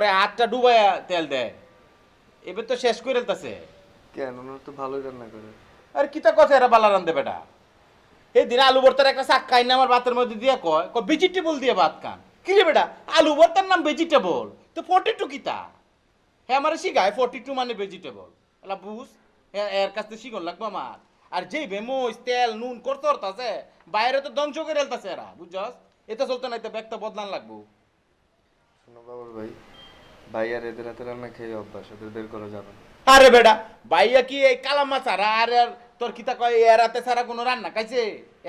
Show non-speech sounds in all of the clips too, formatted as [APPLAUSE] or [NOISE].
পরে হাতটা ডুবাইয়া তেল দেয়। এবার তো শেষ করে দিতেছে কেন? ওনারা তো ভালোই রান্না করে। আর কিতা কথা এরা বালা রান্ধে বেটা? এই দিন আলু ভর্তার একটা শাক খাই না আমার ভাতের মধ্যে দিয়ে কয় কয় ভেজিটেবল দিয়ে ভাত খান। কি রে বেটা? আলু ভর্তার নাম ভেজিটেবল তো ফর্টি টু কিতা হ্যাঁ আমার শিখায় ফর্টি টু মানে ভেজিটেবল এলা বুঝ হ্যাঁ এর কাছ থেকে শিখন লাগবো আমার। আর যেই ভেমোস তেল নুন করতে আছে বাইরে তো ধ্বংস করে এলতাছে এরা বুঝছস? এটা চলতে না এটা ব্যাগটা বদলান লাগবো। শোনো বাবুর ভাই ভাই আর এদের হাতে রান্না খেয়ে অভ্যাস ওদের বের করা যাবে না। আরে বেটা বাইয়া কি এই কালামা ছাড়া? আর আর তোর কিতা কয় এরাতে ছাড়া কোনো রান্না খাইছে?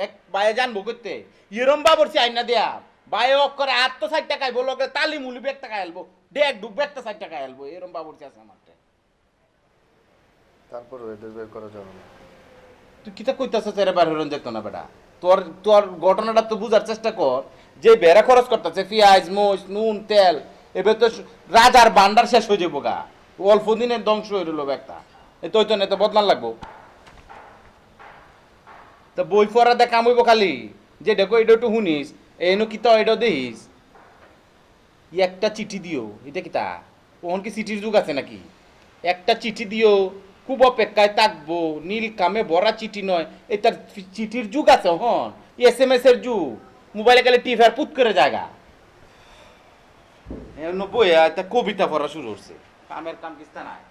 এক বাইয়া জানব করতে। ইরম বাবরছি আইনা দেয়া। বাইরে অক করে আর তো ষাট টাকায় বলো ওকে তালি মুলি বেগ টাকা এলবো ডেক ডুব বেগটা ষাট টাকা এলবো এরম বাবরছি আছে আমার তারপরও এদের বের করা যাবে না। তুই কিতা কইতাছিস এর বাইরে হরন দেখতো না বেটা? তোর তোর ঘটনাটা তো বুঝার চেষ্টা কর। যে বেড়া খরচ করতেছে পেঁয়াজ মোষ নুন তেল এবার তো রাজার ভান্ডার শেষ হয়ে যাব গা। অল্প দিনের ধ্বংস হয়ে রইল একটা এ তো তো না তো, বদলান লাগবো। তো বই পড়া দেখ কামইব খালি। যে দেখো, এটা একটু শুনিস, এনো কিতা এটা দেখিস? একটা চিঠি দিও, এটা কিতা ওহন কি চিঠির যুগ আছে নাকি? একটা চিঠি দিও, খুব অপেক্ষায় থাকব, নীল কামে ভরা চিঠি নয়। এটার চিঠির যুগ আছে হন এস এম এস এর যুগ। মোবাইলে গেলে টিভি আর পুত করে জায়গা নব্বই কবিতা পড়া শুরু করছে। কামের কাম কিস্তা নাই।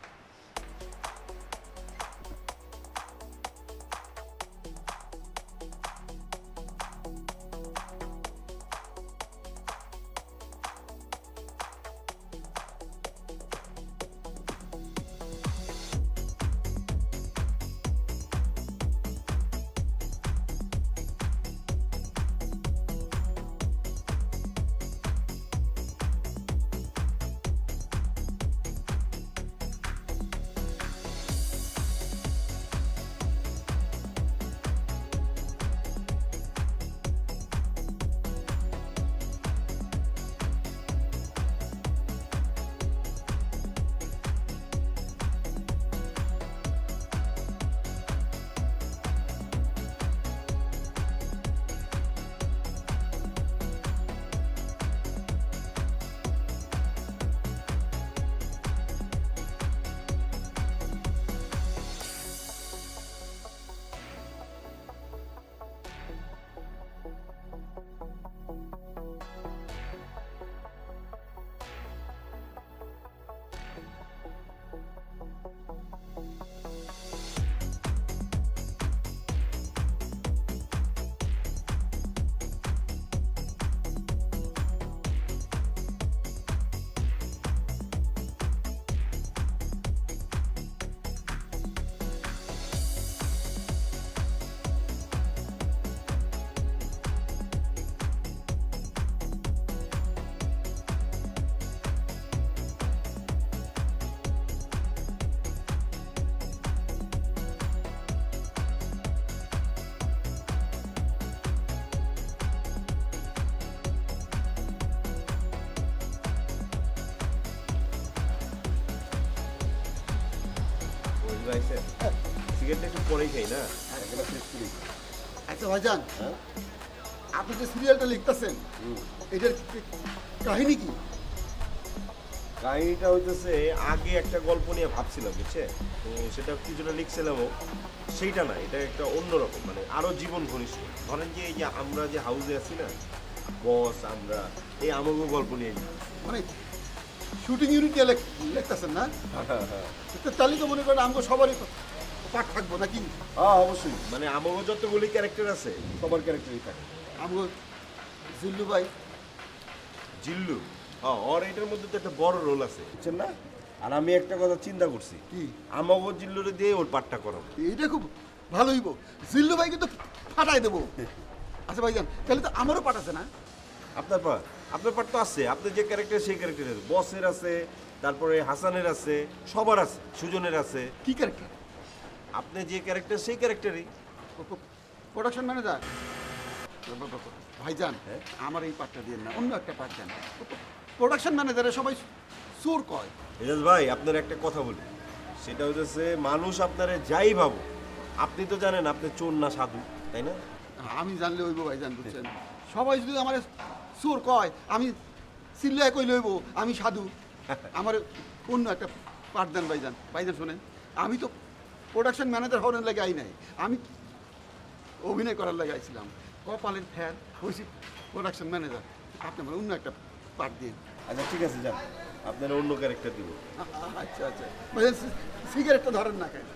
সিগারেটটা একটু পরেই খাই না? একেবারে শেষ করি আচ্ছা ভাইজান আপনি যে সিরিয়ালটা লিখতেছেন এটার কাহিনী কি? কাহিনীটা হইতেছে আগে একটা গল্প নিয়ে ভাবছিলাম বুঝছে? তো সেটা কিছুটা লিখছিলামও সেইটা না এটা একটা অন্যরকম মানে আরও জীবন ঘনিষ্ঠ। ধরেন যে এই যে আমরা যে হাউসে আছি না বস আমরা এই আমাকে গল্প নিয়ে। মানে শুটিং ইউনিট লেখ- লিখতেছেন না? তাহলে তো মনে করেন আমাকে সবারই পাঠ থাকব নাকি? হ্যাঁ অবশ্যই। মানে আমাকে যতগুলি ক্যারেক্টার আছে সবার ক্যারেক্টারই থাকে। আমাকে জিল্লু ভাই। জিল্লু? হ্যাঁ ওর এটার মধ্যে তো একটা বড় রোল আছে বুঝছেন না? আর আমি একটা কথা চিন্তা করছি। কি? আমাকে জিল্লুরে দিয়ে ওর পাঠটা করাবো এইটা খুব ভালো হইব। জিল্লু ভাই কিন্তু ফাটাই দেবো। [LAUGHS] আচ্ছা ভাইজান তাহলে তো আমারও পাঠ আছে না? আপনার পার আপনার পার তো আছে। আপনার যে ক্যারেক্টার সেই ক্যারেক্টার আছে বসের আছে তারপরে হাসানের আছে সবার আছে সুজনের আছে। কি ক্যারেক্টার আপনি যে ক্যারেক্টার সেই ক্যারেক্টারই প্রোডাকশন ম্যানেজার ভাইজান হ্যাঁ? আমার এই পাঠটা দিয়ে না অন্য একটা পাঠ দেন। প্রোডাকশন ম্যানেজারে সবাই চোর কয়? এজাজ ভাই আপনার একটা কথা বলি। সেটা হচ্ছে মানুষ আপনারে যাই ভাবো আপনি তো জানেন আপনি চোর না সাধু তাই না? আমি জানলে হইব ভাইজান বুঝছেন? সবাই যদি আমার চোর কয় আমি চিল্লায় কই লইব? আমি সাধু। আমার অন্য একটা পাঠ দেন ভাইজান ভাইজান শোনেন আমি তো প্রোডাকশন ম্যানেজার হওয়ার লাগে আই নাই। আমি অভিনয় করার লাগে আইছিলাম। কপালের ফ্যান হয়েছি প্রোডাকশন ম্যানেজার আপনি আমার অন্য একটা পাঠ দিন। আচ্ছা ঠিক আছে যান। আপনার অন্য ক্যারেক্টার দিব। আচ্ছা আচ্ছা। ভাইজান সিগারেটটা ধরেন না কেন?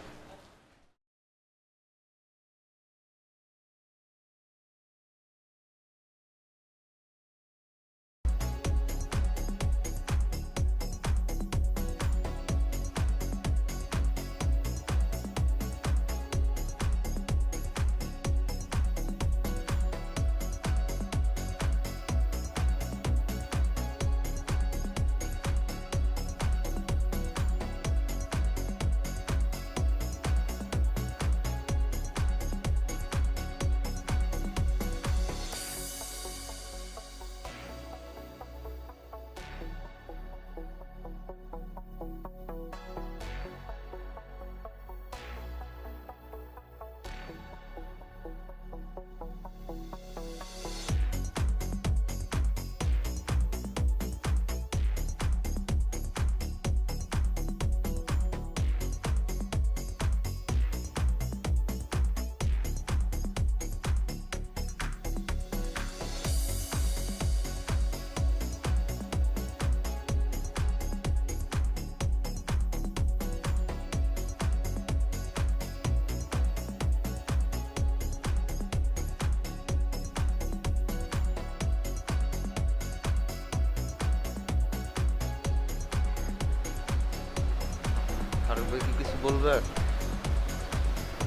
ফারুক ভাই কি কিছু বলবেন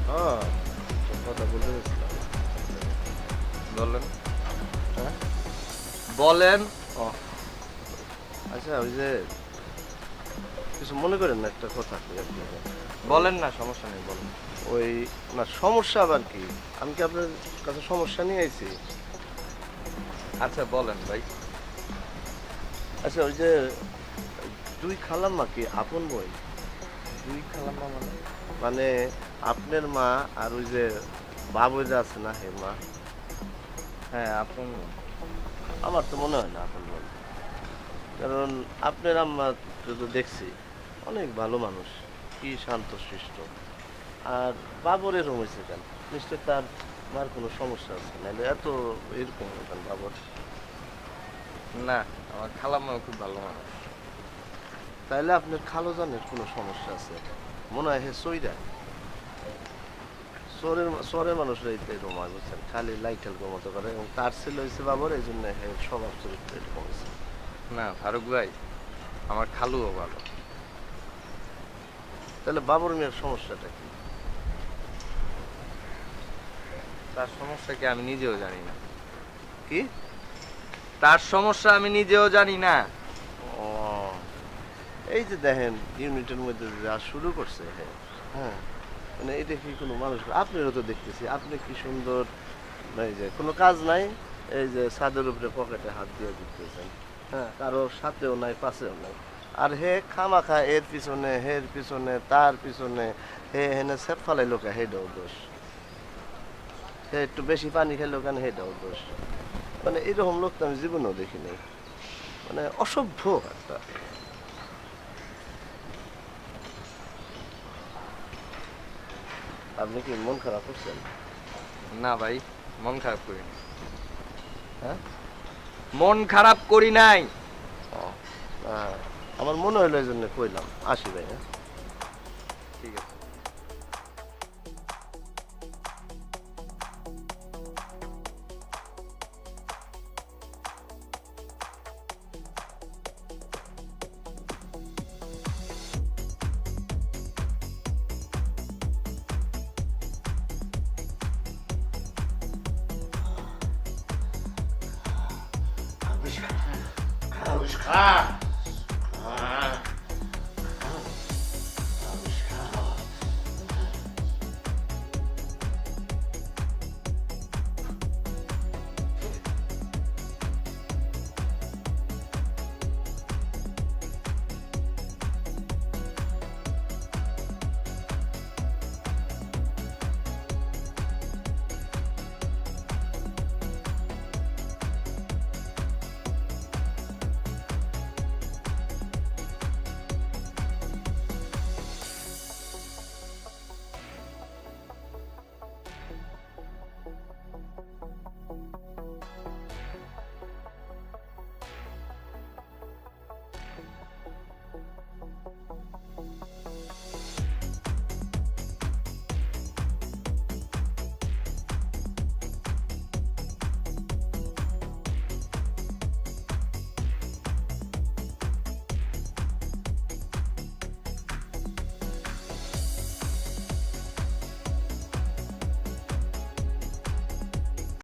হ্যাঁ কথা বলতে গেছিলাম বলেন। হ্যাঁ? বলেন। ও। আচ্ছা ওই যে কিছু মনে করেন না একটা কথা বলেন না সমস্যা নেই বলেন। ওই না সমস্যা আবার কি? আমি কি আপনার কাছে সমস্যা নিয়ে আইছি? আচ্ছা বলেন ভাই। আচ্ছা ওই যে দুই খালাম্মা কি আপন বই? মানে আপনার মা আর ওই যে বাবু যে আছে না হে মা? হ্যাঁ আপন আমার তো মনে হয় না আপন বোন কারণ আপনার আম্মা তো দেখছি অনেক ভালো মানুষ। কি শান্ত শিষ্ট আর বাবর এরকম হয়েছে কেন? নিশ্চয় তার মার কোনো সমস্যা আছে? নাহলে এত এরকম কেন বাবর? না আমার খালাম্মাও খুব ভালো মানুষ। তাইলে আপনার খালো জানের কোনো সমস্যা আছে? মনে হয় হে সইরা। সরের সরের মানুষরা এই এরকম হয় বুঝছেন খালি লাইটাল মতো করে এবং তার ছেলে হয়েছে বাবর এই জন্য হে স্বভাব চরিত্র এরকম হয়েছে না ফারুক ভাই আমার খালুও ভালো। তাহলে বাবর মেয়ের সমস্যাটা কি? তার সমস্যা কি আমি নিজেও জানি না। কি? তার সমস্যা আমি নিজেও জানি না। এই যে দেখেন ইউনিটের মধ্যে যা শুরু করছে হ্যাঁ হ্যাঁ মানে এটা কি কোনো মানুষ আপনারও তো দেখতেছি, আপনি কি সুন্দর, এই যে, কোনো কাজ নাই, এই যে ছাদের উপরে পকেটে হাত দিয়ে দিতেছেন হ্যাঁ কারও সাথেও নাই, পাশেও নাই। আর হে খামাখা, এর পিছনে, হের পিছনে, তার পিছনে, হে হেনে সেপ ফালাই লোকে হেডাও দোষ। হে একটু বেশি পানি খেলো কেন, হেডাও দোষ। মানে এরকম লোক তো আমি জীবনেও দেখিনি। মানে অসভ্য একটা আপনি কি মন খারাপ করছেন? না ভাই মন খারাপ করি নাই। হ্যাঁ? মন খারাপ করি নাই। আমার মনে হইল এই জন্য কইলাম। আসি ভাই হ্যাঁ? ঠিক আছে। 啊。